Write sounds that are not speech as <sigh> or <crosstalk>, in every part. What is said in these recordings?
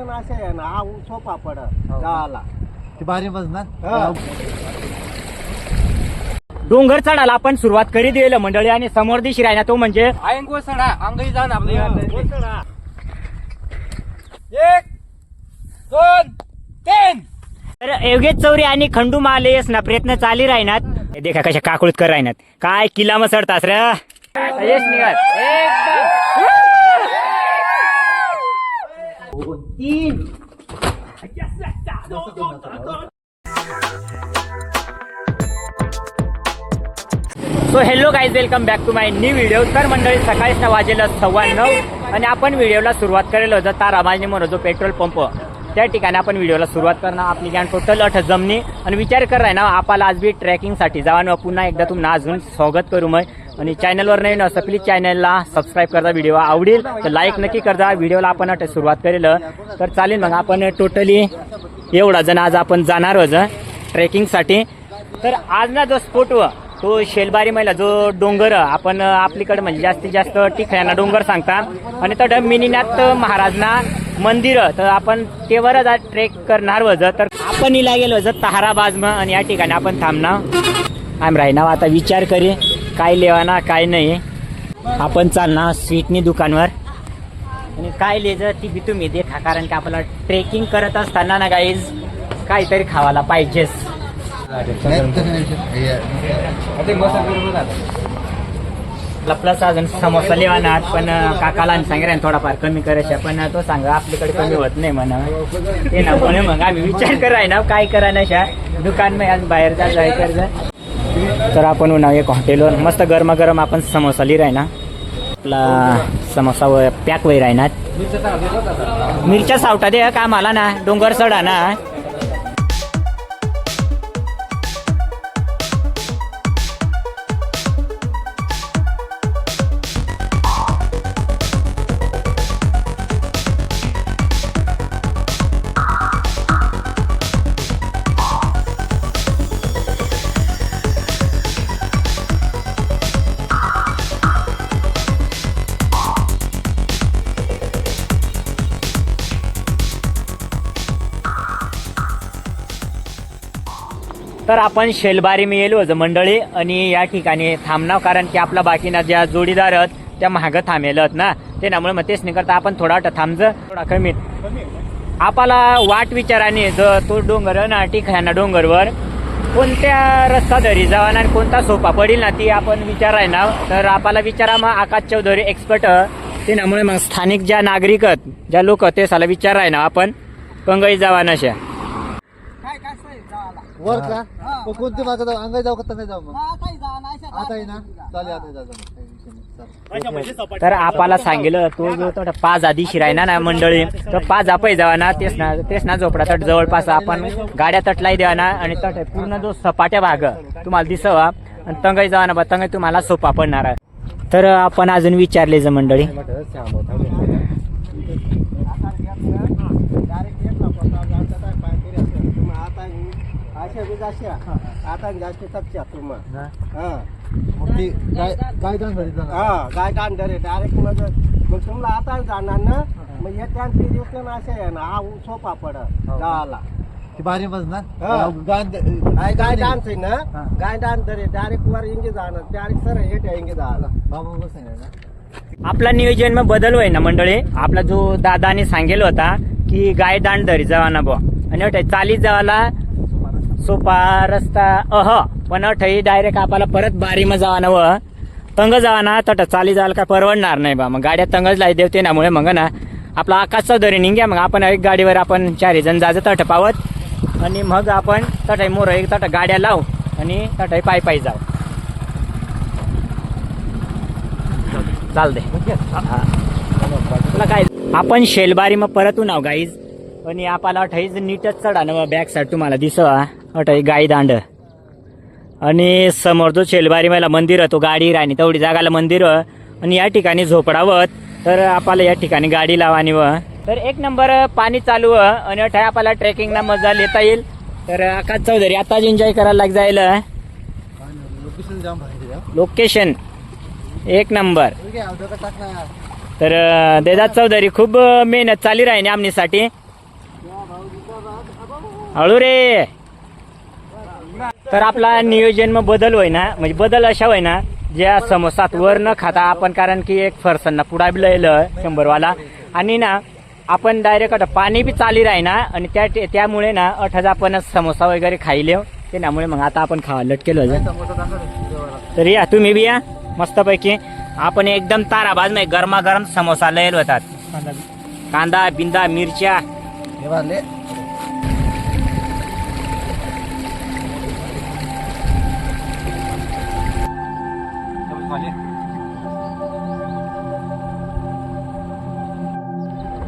दिसलं असे आहे ना हा सोपा पड गावाला ती भारी मज ना. हा. डोंगर चढायला आपण सुरुवात करीत गेलो मंडळी आणि समोर दिशी राहिना तो म्हणजे तर योगेश चौरे आणि खंडू मालेस ना प्रयत्न चाली राहणार. हे देखा कशा काकुळत कर राहणार. काय किल्ला मग रे? यश निघाल. <laughs> तीन so hello guys welcome back to my new video तर मंडळी सकाळीच ना वाजेल सव्वा नऊ आणि आपण व्हिडिओला सुरुवात करेल होतं तारामाजी म्हणून जो पेट्रोल पंप त्या ठिकाणी आपण व्हिडिओला सुरुवात करणार. आपली ज्ञान टोटल अठ जमनी. आणि विचार कर ना आपल्याला आज बी ट्रॅकिंगसाठी जावा ना पुन्हा एकदा तुम्हाला अजून स्वागत करू मग. आणि चॅनलवर नवीन असं प्लीज चॅनलला सबस्क्राईब करता व्हिडिओ आवडेल तर लाईक नक्की करता व्हिडिओला आपण अट सुरुवात करेल. तर चालेल मग आपण टोटली एवढा जण आज आपण जाणार होतं ट्रेकिंगसाठी तर आज ना जो स्पोट तो शेलबारी महिला जो डोंगर आपण आपलीकडे म्हणजे जास्तीत जास्त टिखळ्यांना डोंगर सांगता. आणि तर मिनीनाथ महाराजना मंदिर तर आपण तेवर ट्रेक करणार वज. तर आपण इला गेलो वज तहाराबाज आणि या ठिकाणी आपण थांबणार. आम राहणार आता विचार करी काय लेवाना काय नाही. आपण चालणार स्वीटनी दुकानवर. आणि काय लेजर ती बी तुम्ही देखा कारण की आपल्याला ट्रेकिंग करत असताना ना गाईज काहीतरी खावायला पाहिजेच. प्लस अजून समोसा लिवानात पण काकाला आणि सांगितलं थोडाफार कमी करायचा पण तो सांगा आपल्याकडे कमी होत नाही म्हणा. ते ना म्हणून मग आम्ही विचार कराय ना काय करा ना दुकानमध्ये आज बाहेर जा जाय तर आपण ना एक हॉटेलवर मस्त गरमागरम आपण समोसा लिह ना. आपला समोसा पॅक वय राहणार मिरच्या सावटा दे का मला ना डोंगर चढा ना. तर आपण शेलबारी मी येलो मंडळी आणि या ठिकाणी थांबणार कारण की आपला बाकीना ज्या जोडीदार आहेत त्या महाग थांबेल ना. ते त्यामुळे मग तेच नाही करता. आपण थोडा थांबज. थोडा कमी आपला वाट विचाराने जो तो डोंगर आहे ना ठिकाणा डोंगरवर कोणत्या रस्ता धरी जावा आणि कोणता सोपा पडेल ना ती आपण विचाराय ना. तर आपला विचारा मग आकाश चौधरी एक्सपर्ट ते त्यामुळे मग स्थानिक ज्या नागरिक आहेत ज्या लोक ते साला विचाराय ना आपण. कंगई जावा नशा काय काय सोय गावाला वर का? मग कोणती मागं जाऊ? अंगाई जाऊ का नाही जाऊ मग? हा, काही जा नाही, अशा आता आहे ना. चालेल आता जा जा मग. काही विषय नाही. चालेल. तर आपल्याला सांगितलं तो जो पाच आधी शिरायना ना मंडळी तर पाच आपय जावा ना तेच ना तेच ना झोपडा तट जवळपास आपण गाड्या तटलाई द्या ना आणि तट पूर्ण जो सपाट्या भाग तुम्हाला दिसवा आणि तंगाई जावा ना बा तंगाई तुम्हाला सोपा पडणार आहे. तर आपण अजून विचारले ज मंडळी डायरेक्ट एक लाख होता, जाता काय पाय केले असेल. तुम्ही आता ही-. आता तुम्हा? हा. मग ती गाय गाय दान झाली जाणार. हा गाय कान धरे डायरेक्ट मग मग तुम्हाला आता जाणार ना मग ते दिवस ना असे आहे ना. हा सोपा पड गावाला. ती भारी मज ना हा. गाय गाय गाय डान्स आहे ना. हा. गाय डान्स धरे डायरेक्ट वर इंगे जाणार. डायरेक्ट सर हेट इंगे जाणार बाबा बस आहे ना. आपला नियोजन मग बदल होय ना मंडळी. आपला जो दादाने सांगेल होता की गाय दांड धरी जावा ना बुवा. आणि अठे चालीत जावाला सोपा रस्ता अह पण अठई डायरेक्ट आपल्याला परत बारी मग जावा ना व तंग जावा ना तट चाली जायला काय परवडणार नाही बा. मग गाड्या तंगच लाई देवते ना मुळे मग ना आपला आकाशचा दरी निघ्या मग आपण एक गाडीवर आपण चारही जण जायचं तट पावत आणि मग आपण तटाई मोर एक तट गाड्या लावू आणि तटाई पायी पायी जाऊ. चालते दे. तुला काय? आपण शेलबारी मग परत आहो गाईज. आणि आपल्याला अठाईच नीटच चढा ना बॅक साईड तुम्हाला दिसवा. अटाई गाई दांड. आणि समोर जो शेलबारी मला मंदिर तो गाडी राणी तेवढी जागाला मंदिर आणि या ठिकाणी झोपडावत तर आपल्याला या ठिकाणी गाडी लावानी व. तर एक नंबर पाणी चालू आणि अठाई आपल्याला ट्रेकिंगला मजा लेता येईल. तर आकाश चौधरी आताच एन्जॉय करायला लाग जाईल लोकेशन एक नंबर. तर देदात चौधरी खूप मेहनत चाली राहिली आमनीसाठी. हळू रे. तर आपला नियोजन मग बदल होय ना म्हणजे बदल अशा होय ना ज्या समोसात वर न खाता आपण कारण की एक फरसांना पुडा बी लिहिलं शंभरवाला. आणि ना आपण डायरेक्ट पाणी बी चाली राही ना आणि त्या त्यामुळे ना अठज आपण समोसा वगैरे खाईले ते त्यामुळे मग आता आपण खावा लटकेलो तर या तुम्ही बी या मस्तपैकी. आपण एकदम ताराबाज नाही गरमागरम समोसा लयल होतात. कांदा बिंदा मिरच्या.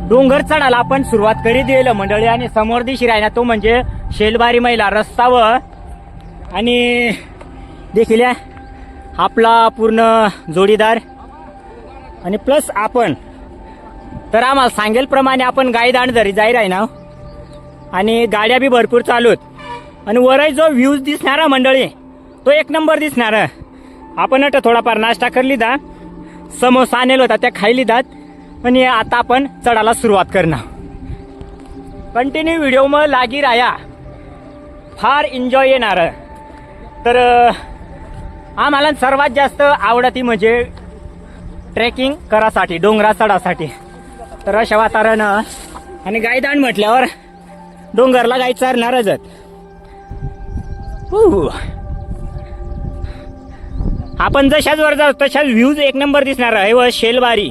डोंगर चढायला आपण सुरुवात करीत येईल मंडळी आणि समोर दिशी राहिला तो म्हणजे शेलबारी महिला रस्तावर. आणि देखील या आपला पूर्ण जोडीदार. आणि प्लस आपण तर आम्हाला सांगेलप्रमाणे आपण गाईदाण जरी जाई राही ना आणि गाड्या बी भरपूर चालूत आणि वरही जो व्ह्यूज दिसणारा मंडळी तो एक नंबर दिसणार. आपण थोडाफार नाश्ता कर लिदा. समोसा आणेल होता त्या खाई लिदात. आणि आता आपण चढायला सुरुवात करणार. कंटिन्यू व्हिडिओ मग लागी राया फार एन्जॉय येणार. तर आम्हाला सर्वात जास्त आवडती म्हणजे ट्रेकिंग करासाठी डोंगरा चढासाठी. तर अशा वातावरण आणि गायदान म्हटल्यावर डोंगरला गाय चरणारच आपण जशाच वर जाऊ तशाच व्ह्यूज एक नंबर दिसणार आहे. व शेलबारी.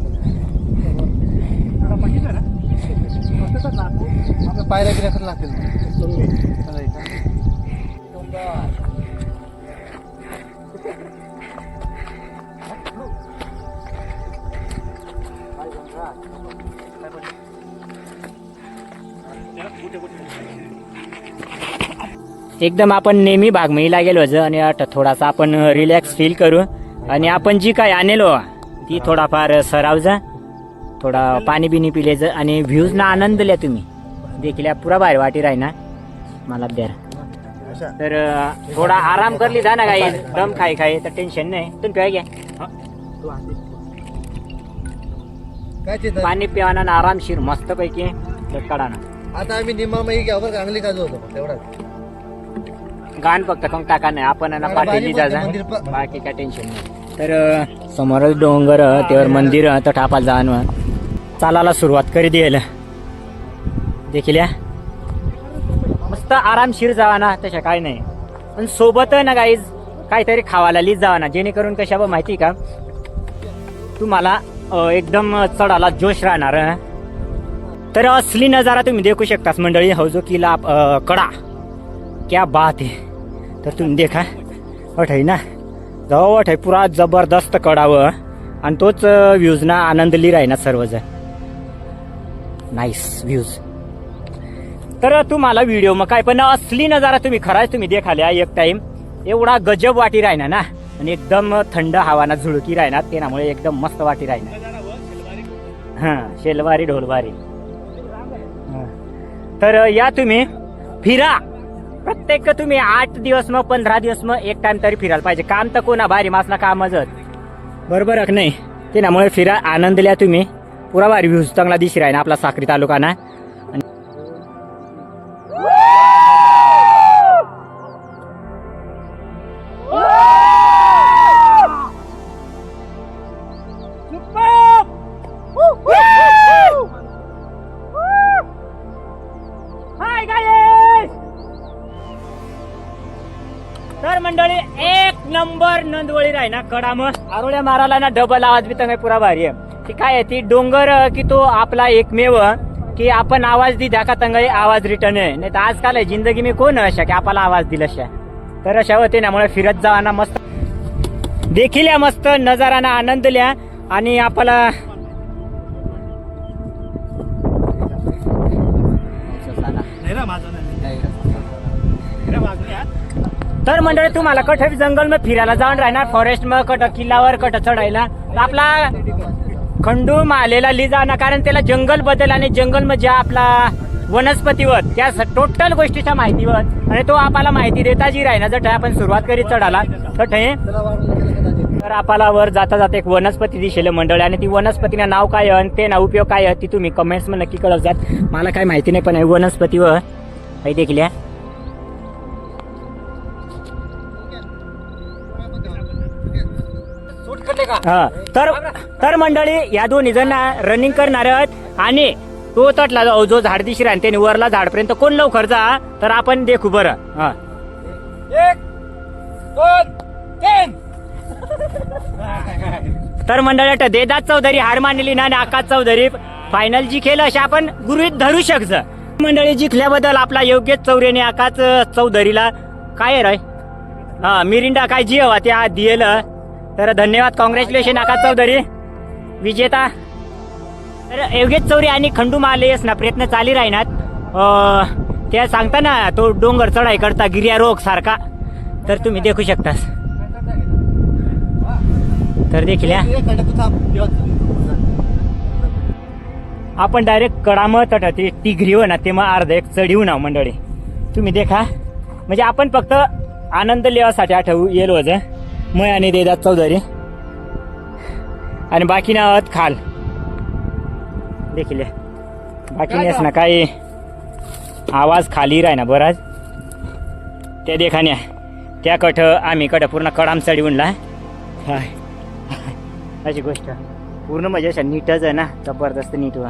आपल्या पायऱ्या लागतील. एकदम आपण नेहमी बागमईला गेलो होतो आणि थोडासा आपण रिलॅक्स फील करू. आणि आपण जी काय आणलो ती थोडाफार सराव जा. थोडा पाणी बिनी पिलेचं आणि व्ह्यूज ना आनंद लिया तुम्ही. देखील या पुरा बाहेर वाटी राही ना मला द्या. तर थोडा आराम करली जा ना काही दम खाई खाई तर टेन्शन नाही. तुम्ही प्या घ्या. पाणी पिवाना ना आरामशीर मस्त पैकी काढा ना. आता आम्ही निम्मा मग घ्या बरं चांगली काजू होतो तेवढाच गाण फक्त कंग टाका नाही? आपण ना पाठीली जा. बाकी काय टेन्शन नाही. तर समोरच डोंगर त्यावर मंदिर तर टापाल जाण चालायला सुरुवात करी देईल देखील या. मस्त आरामशीर जावा ना तशा काय नाही. पण सोबत ना गाईज काहीतरी खावायला लिहित जावा ना जेणेकरून कशा बा माहिती का? तुम्हाला एकदम चढाला जोश राहणार तर असली नजारा तुम्ही देखू शकतास मंडळी. हो, हौजो किला कडा. क्या बात आहे. तर तुम्ही देखा. अठै ना. जाऊ आहे पुरा जबरदस्त कडावं आणि तोच व्ह्यूजना आनंदली राही ना सर्वजण. नाईस व्ह्यूज तर तुम्हाला व्हिडिओ मग काय पण असली नजारा तुम्ही खराच तुम्ही देखाल्या एक टाइम एवढा गजब वाटी राहिना ना. आणि एकदम थंड हवाना झुळकी राहणार त्यामुळे एकदम मस्त वाटी राहणार हा शेलवारी ढोलवारी. तर या तुम्ही फिरा. प्रत्येक तुम्ही आठ दिवस मग पंधरा दिवस मग एक टाइम तरी फिरायला पाहिजे. काम तर कोणा भारी मासना कामच. बरोबर नाही? त्यामुळे फिरा आनंद लिया तुम्ही. पुरा भारी व्ह्यूज चांगला दिशी राहीना आपला साखरी तालुका ना. तर मंडळी एक नंबर नंदवळी राही ना कडा मग आरोळ्या मारायला ना डबल आवाज बी तर पुरा भारी आहे. ती काय आहे? ती डोंगर की तो आपला एकमेव की आपण आवाज दी का तंगाई आवाज रिटर्न आहे. नाही तर आजकाल आहे जिंदगी मी कोण अशा की आपल्याला आवाज दिला अशा? तर अशा होते त्यामुळे फिरत जावाना मस्त देखील या मस्त नजाराना आनंद लिया आणि आपल्याला तर मंडळी तुम्हाला कठ जंगलमध्ये फिरायला जाऊन राहणार फॉरेस्टमध्ये कट किल्ल्यावर कट चढायला. आपला खंडू आलेला लिजा ना कारण त्याला जंगल बदल आणि जंगल ज्या आपला वनस्पतीवर त्या टोटल गोष्टीच्या माहितीवर. आणि तो आपल्याला माहिती देता जी राहीना जर आपण सुरुवात करीत चढाला तर तर आपल्याला वर जाता जाता एक वनस्पती दिसेल मंडळ आणि ती वनस्पतीनं नाव काय आहे आणि ते ना उपयोग काय आहे ती तुम्ही कमेंट्समध्ये नक्की कळत जात मला काय माहिती नाही पण हे वनस्पतीवर काही देखील आहे. हा तर तर मंडळी या दोन्ही जण रनिंग करणार आहेत आणि तो तटला जो- जो झाड दिशी राहील त्याने वरला झाडपर्यंत कोण लवकर जा? तर आपण देखू बरं. हा. एक दोन तीन. तर मंडळात देदात चौधरी हार मानली ना आणि आकाश चौधरी फायनल जी केलं अशा आपण गृहित धरू शकतो मंडळी जिंकल्याबद्दल आपला योग्य चौरेने आकाश चौधरीला काय रे हा मिरिंडा काय जी हवा त्या दिलं तर धन्यवाद कॉंग्रॅच्युलेशन आकाश चौधरी. विजेता? तर एवढेच चौरे आणि खंडू मालेस ना प्रयत्न चाली राहणार त्या सांगता ना तो डोंगर चढाई करता गिर्यारोग सारखा. तर तुम्ही देखू शकता तर देखील या आपण डायरेक्ट कडाम तट ते टिगरी हो ना ते मग अर्ध एक चढीव ना मंडळी. तुम्ही देखा. म्हणजे आपण फक्त आनंद लेवासाठी आठवू येलो होज मय आणि देदात चौधरी. आणि बाकी ना अत खाल. देखील. बाकी नेस ना काही. आवाज खाली राही ना बराच. त्या देखान्या. त्या कठ आम्ही कठ पूर्ण कडाम चढवूनला हाय. अशी गोष्ट. पूर्ण म्हणजे अशा नीटच आहे ना जबरदस्त नीट वा.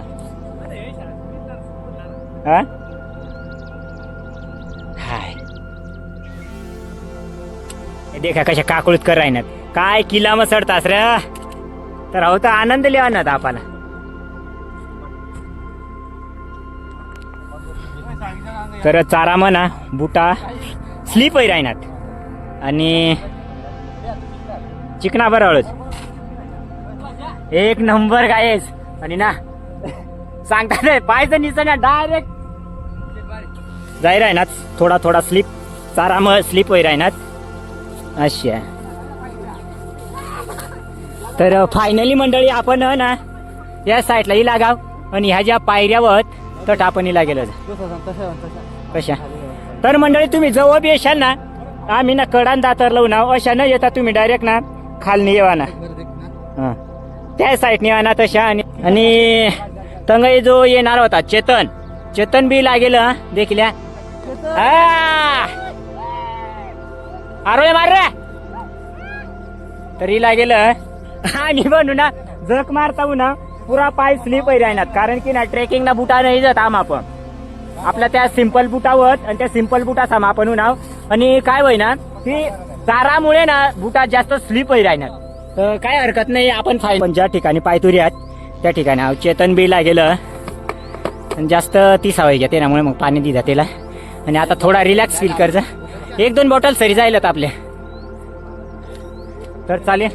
हा? हाय. देखा कशा काकुळत कर राहिनात. काय किल्ला मग चढतास रे तर अहो तर आनंद लिहा ना आपल्याला तर चारा म्हणा बुटा स्लीप राहणार आणि चिकना बरं एक नंबर गायस आणि ना सांगतात पायचं निसं ना डायरेक्ट जाय राहणार थोडा थोडा स्लीप चारा मग स्लीप होई राहणार आहे. तर फायनली मंडळी आपण ना या साईडला इला गाव आणि ह्या ज्या पायऱ्यावर तट आपण इला गेलो. कशा? तर मंडळी तुम्ही जवळ बी येशाल ना आम्ही ना कडान दातर लावू ना अशा न येता तुम्ही डायरेक्ट ना खालनी येवा ना. हा. त्या साईडने ना तशा. आणि आणि तंगई जो येणार होता चेतन चेतन बी लागेल हा, देखील हा. आरोळे मार रे! तरी लागेल <laughs> आणि बनू ना जक मारता ना पुरा पाय स्लिप राहणार कारण की ना ट्रेकिंगला बुटा नाही जात आम आपण. आपल्या त्या सिंपल बुटावर आणि त्या सिंपल बुटा सामा आपण उन्हाव आणि काय होय ना की चारामुळे ना बुटात जास्त स्लिप राहणार तर काय हरकत नाही आपण फाय पण ज्या ठिकाणी पायतुरी आहात त्या ठिकाणी चेतन बीला गेलं आणि जास्त ती सवय घ्या त्यामुळे मग पाणी दिला त्याला. आणि आता थोडा रिलॅक्स फील करजा एक दोन बॉटल सरी जायलात आपल्या तर चालेल.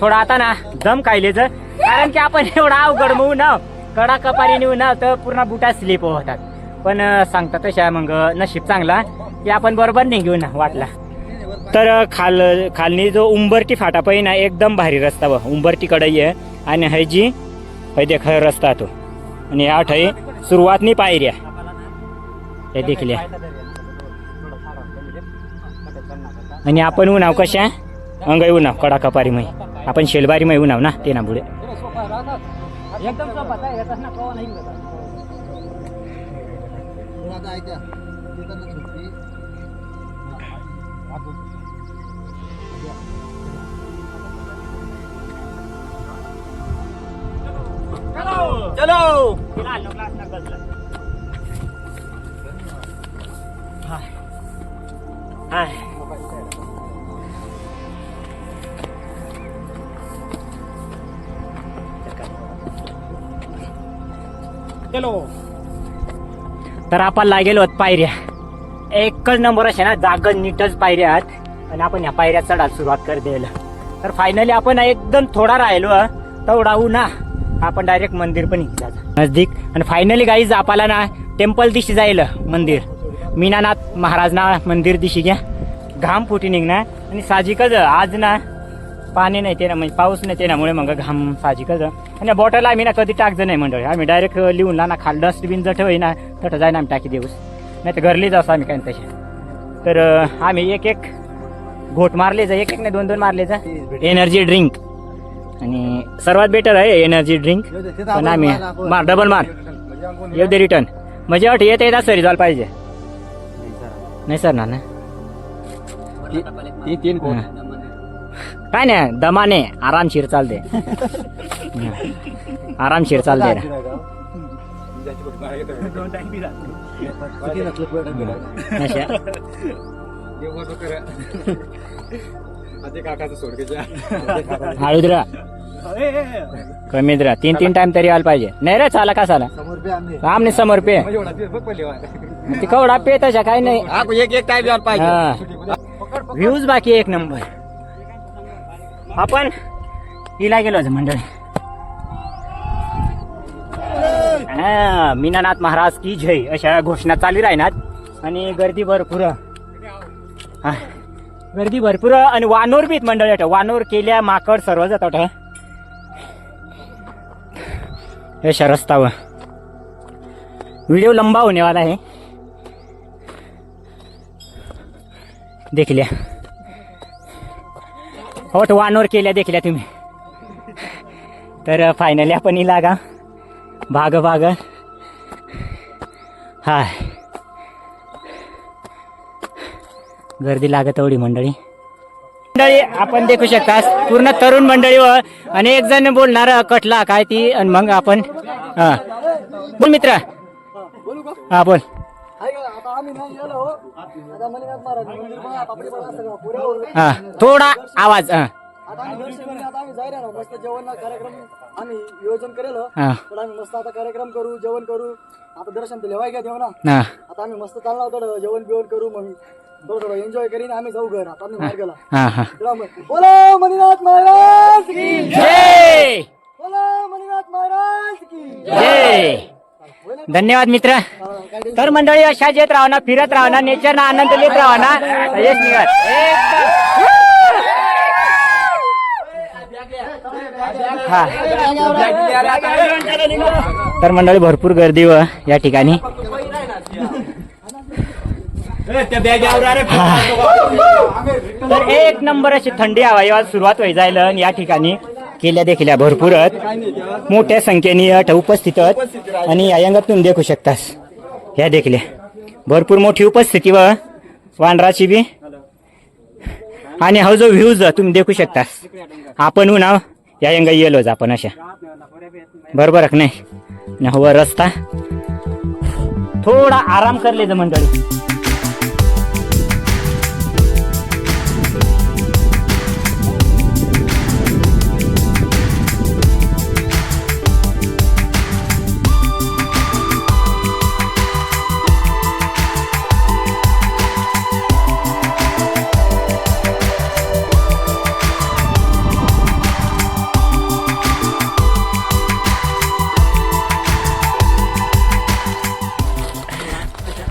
थोडा आता ना दम कायलेच कारण की आपण एवढा अवघड मऊ ना. कडा कपारी नेऊ ना तर पूर्ण बुटा स्लिप होतात. पण सांगतात तशा मग नशीब चांगला की आपण बरोबर नाही घेऊ ना वाटला. तर खाल खालनी जो उंबरटी फाटा पाहिजे ना एकदम भारी रस्ता व उंबरटी कडे आहे आणि है जी है देख रस्ता तो. आणि ह्या ठय सुरुवातनी पायऱ्या हे देखील आणि आपण उन्हाव कशा? अंगाई उन्हाव कडा कपारी मै. आपण शेलबारी मै उन्हाव ना ते ना पुढे एकदम येतात गेलो. तर आपण लागेल होत पायऱ्या. एकच नंबर असे ना जाग नीटच पायऱ्या आहेत आणि आपण ह्या पायऱ्या चढायला सुरुवात कर द्यायला तर फायनली आपण एकदम थोडा राहिलो हं. तेवढा ना आपण डायरेक्ट मंदिर पण इथं नजदीक. आणि फायनली गाईज आपल्याला ना टेम्पल दिशी जाईल मंदिर. मीनानाथ महाराज ना मंदिर दिशी घ्या. घाम फुटी निघणार. आणि साहजिकच आज ना पाणी नाही ते ना म्हणजे पाऊस नाही ते नामुळे मग घाम साहजिकच आणि बॉटल आम्ही ना कधी टाकजं नाही मंडळी. आम्ही डायरेक्ट लिहून ना खाल डस्टबिन जर ठेवी ना तसं जाईन आम्ही टाकी देऊस. नाही तर घरलीच असं आम्ही काय तसे तर आम्ही एक एक घोट मारले जा एक एक नाही दोन दोन मारले जा एनर्जी ड्रिंक आणि सर्वात बेटर आहे एनर्जी ड्रिंक पण आम्ही मार डबल मार येऊ दे रिटर्न म्हणजे अट येत येतात सरी जायला पाहिजे. नाही सर ना. काय नाही दमाने आरामशीर चालते. <laughs> आरामशीर चालते हळूद्रा. किती नसलं तीन तीन टाइम तरी आला पाहिजे. नाही रे चाला का चाला? आमने समोर पे. ती कवडा पे तशा काही नाही. एक एक टाइम यायला पाहिजे व्ह्यूज बाकी एक नंबर आपण हिला गेलो मंडळी. हा, मीनानाथ महाराज की जय अशा घोषणा चालू राहणार आणि गर्दी भरपूर. हा, गर्दी भरपूर आणि वानोर बीत मंडळी अट वानोर केल्या माकड सर्व जातात अशा रस्तावर व्हिडिओ लंबा होण्यावाला आहे. देखल्या. होट वानोर केल्या देखल्या तुम्ही. तर फायनली आपण लागा. भाग भाग. हाय. गर्दी लागत एवढी मंडळी. मंडळी आपण देखू शकता पूर्ण तरुण मंडळी व आणि एक जण बोलणार कटला काय ती आणि मग आपण हा. बोल मित्र. हा बोल. हा थोडा आवाज हा. आता आम्ही दर्शन घेऊन आता आम्ही जायला ना मस्त जेवण कार्यक्रम आम्ही नियोजन करेल. हा. तर आम्ही मस्त आता कार्यक्रम करू जेवण करू. आता दर्शन तर लेवाय घ्या देऊ ना. हा. आता आम्ही मस्त चालणार थोडं जेवण बिवण करू मग थोडं थोडं एन्जॉय करीन. आम्ही जाऊ घर. आता आम्ही बाहेर गेला हा हा. तेव्हा मग, बोलो मणिनाथ महाराज की जय. बोलो मणिनाथ महाराज की जय. धन्यवाद मित्र. हा, काय तर मंडळी अशाच येत राहा ना फिरत राहा ना नेचरना आनंद घेत राहा ना. यश निघत हा. तर मंडळी भरपूर गर्दी व या ठिकाणी. तर एक नंबर अशी थंडी हवा सुरुवात व्हाय जायला आणि या ठिकाणी केल्या देखील भरपूर आहेत मोठ्या संख्येने अट उपस्थित आणि या अंगात तुम्ही देखू शकतास. ह्या देखील भरपूर मोठी उपस्थिती व वानराची बी. आणि हा जो व्ह्यूज तुम्ही देखू शकतास. आपण नाव या यंगा येलोच आपण अशा. बरोबर आहे नाही? हो हवा रस्ता. थोडा आराम करले मंडळी.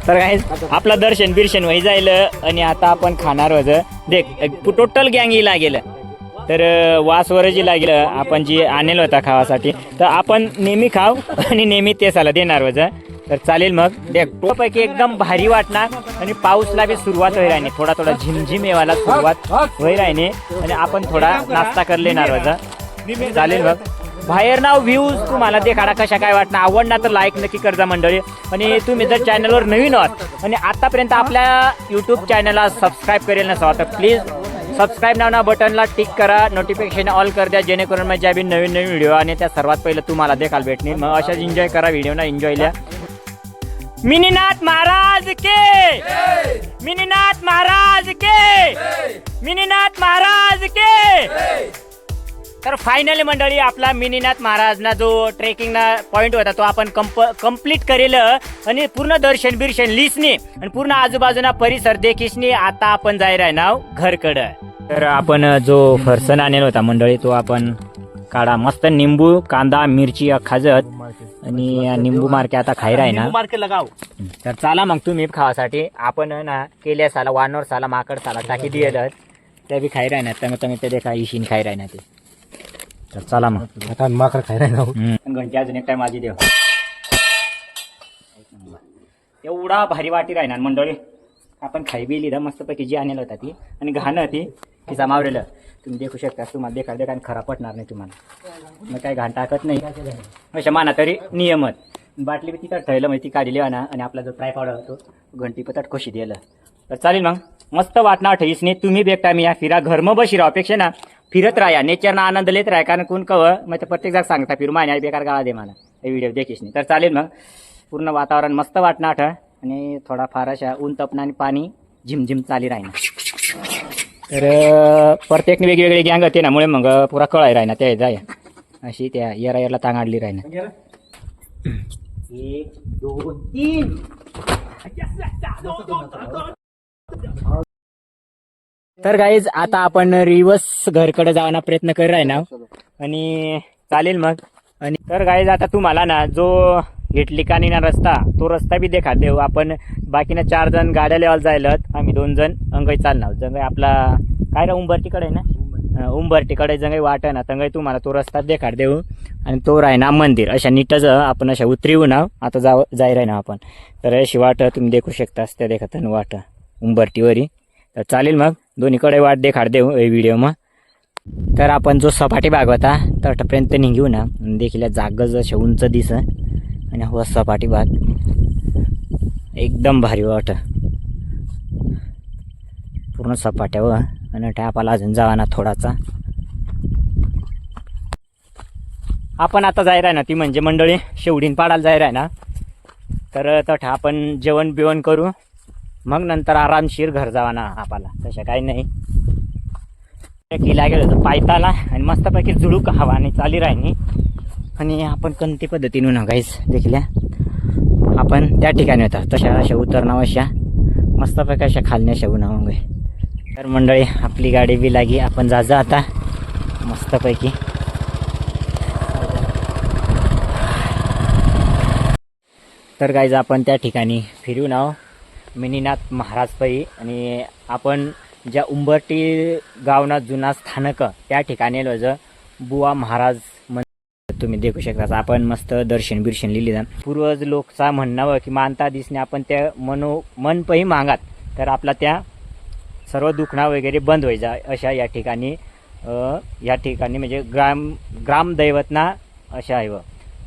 तर काय आपलं दर्शन बिर्शन व्हाय जाईल आणि आता आपण खाणार होत. देख टोटल गँग हिला गेलं तर वासवर जी लागेल. आपण जी आणेल होता खावासाठी तर आपण नेहमी खाव आणि नेहमी तेच आला देणार वज तर चालेल मग. देख टोपैकी एकदम भारी वाटणार आणि पाऊसला बी सुरुवात होई राहिली थोडा थोडा झिमझिम येवायला सुरुवात होई राहिने आणि आपण थोडा नाश्ता कर लेणार होता. चालेल मग. बाहेर नाव व्ह्यूज तुम्हाला देखाडा कशा काय वाटणार? आवडणार तर लाईक नक्की करजा मंडळी. आणि तुम्ही जर चॅनलवर नवीन आहात आणि आतापर्यंत आपल्या युट्यूब चॅनलला सबस्क्राईब करेल नसा तर प्लीज सबस्क्राईब नाव ना बटनला टिक करा. नोटिफिकेशन ऑल कर द्या जेणेकरून माझ्या बी नवीन नवीन व्हिडिओ आणि त्या सर्वात पहिलं तुम्हाला देखाल भेटणे मग अशाच एन्जॉय करा व्हिडिओना एन्जॉय लिहा. मिनीनाथ महाराज के! मिनीनाथ महाराज के! मिनीनाथ महाराज के! तर फायनली मंडळी आपला मिनीनाथ महाराजना जो ट्रेकिंगना पॉइंट होता तो आपण कंप कंप्लीट करेल. आणि पूर्ण दर्शन बिर्शन लिसने आणि पूर्ण आजूबाजूना परिसर देखीसनी आता आपण जाय आहे नाव घरकडं. तर आपण जो फरसन आणेल होता मंडळी तो आपण काढा. मस्त निंबू कांदा मिरची खाजत आणि निंबू मार्के आता खाई राही ना. मार्के लगाव तर चला मग तुम्ही खावासाठी. आपण ना केल्या साला वानर साला माकड साला टाकी दिलेलं. त्या बी खाई राहणार तर तुम्ही ते देखा इशीन खाई राहणार ते. तर चला मग. आता माकड खाय राहिला हम्म. घंटी अजून एक टाइम माझी देव. एवढा भारी वाटी राहणार मंडळी. आपण खाई बी लिहिलं मस्तपैकी जी आणलेलं होता ती. आणि घाणं ती ती जमावलेलं. तुम्ही देखू शकता तुम्हाला देखा देखा खरा पटणार नाही तुम्हाला. मग काही घाण टाकत नाही. अशा माना तरी नियमत बाटली बी तिथं ठेवलं म्हणजे ती काढली ना आणि आपला जो ट्राय पावडर होतो घंटी पतट कशी दिलं. तर चालेल मग. मस्त वाटणार ठेईसने तुम्ही बेकटा मी या फिरा घरम बशी राहा अपेक्षा ना फिरत राहा. नेचरना आनंद लेत राहा. कारण कोण कव? मग ते प्रत्येक जाग सांगता फिरू मान्या बेकार गाळा दे मला. हे व्हिडिओ देखीस नाही तर चालेल मग. पूर्ण वातावरण मस्त वाटणार आठ आणि थोडा फार अशा ऊन तपणं आणि पाणी झिमझिम चाली राहीना तर प्रत्येक वेगवेगळे गँग होते ना. मुळे मग पुरा कळाय राहीना त्या जाय. अशी त्या येरा येरला तांगाडली राहीना एक दोन तीन. तर गाईज आता आपण रिवर्स घरकडे जाण्याचा प्रयत्न करत आहे ना. आणि चालेल मग. आणि तर गाईज आता तुम्हाला ना जो घेतलिकानी ना रस्ता तो रस्ता बी देखा देऊ. आपण बाकीना चार जण गाड्या लेवाल जायलत. आम्ही दोन जण अंगाई चालणार. जंगाई आपला काय रा उंबरटीकडे आहे ना? उंबरतीकडे उंबरटीकडे जंगई वाट ना. तंगई तुम्हाला तो रस्ता देखाड देऊ. आणि तो राही ना मंदिर. अशा नीटच आपण अशा उतरीव ना. आता जाव जाय राही ना आपण. तर अशी वाट तुम्ही देखू शकता त्या देखत वाट. उंबरटीवरी तर चालेल मग दोन्हीकडे वाट देखाड देऊ हे व्हिडिओ मग तर आपण जो सपाटी भाग होता तटपर्यंत निघू ना देखील जागं जसे उंच दिस. आणि हो सपाटी भाग एकदम भारी वाट. पूर्ण सपाट्यावर आणि टापाला अजून जावा ना थोडासा. आपण आता जाय ना ती म्हणजे मंडळी शेवडीन पाडायला जाय ना. तर तठा आपण जेवण बिवण करू. मग नंतर आरामशीर घर जावा ना आपल्याला तशा काही नाही. किल्ला गेलो होतो पायताला आणि मस्तपैकी जुळूक हवा आणि चाली राहिनी आणि आपण कोणती पद्धतीने ना देखल्या देखील आपण त्या ठिकाणी होता. तशा अशा उतरणाव अशा मस्तपैकी अशा खालण्या अशा उन्हावून तर मंडळी आपली गाडी बी लागी आपण जा जा आता. मस्तपैकी. तर गाईज आपण त्या ठिकाणी फिरून आहो मिनीनाथ महाराज आणि आपण ज्या उंबरटी गावना जुना स्थानक त्या ठिकाणी आलो बुवा महाराज मंदिर तुम्ही देखू शकता आपण मस्त दर्शन बिर्शन लिहिली जा पूर्वज लोकचा म्हणणं की मानता दिसणे आपण त्या मनो मन पही मागात तर आपला त्या सर्व दुखणा वगैरे बंद व्हायचा अशा या ठिकाणी या ठिकाणी म्हणजे ग्राम ग्रामदैवतना अशा आहे व.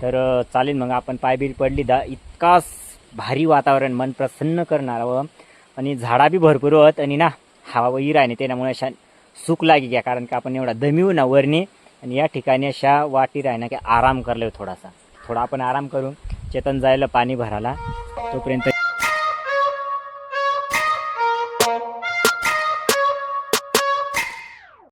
तर चालेल मग आपण पायबीर पडली दा इतका भारी वातावरण मन प्रसन्न करणार व आणि झाडा बी भरपूर होत आणि ना हवा वही राहणे त्यामुळे अशा सुख लागी घ्या कारण की आपण एवढा दमीव ना वरणी आणि या ठिकाणी अशा वाटी राहणं की आराम करलो थोडासा. थोडा आपण आराम करू. चेतन जायला पाणी भरायला. तोपर्यंत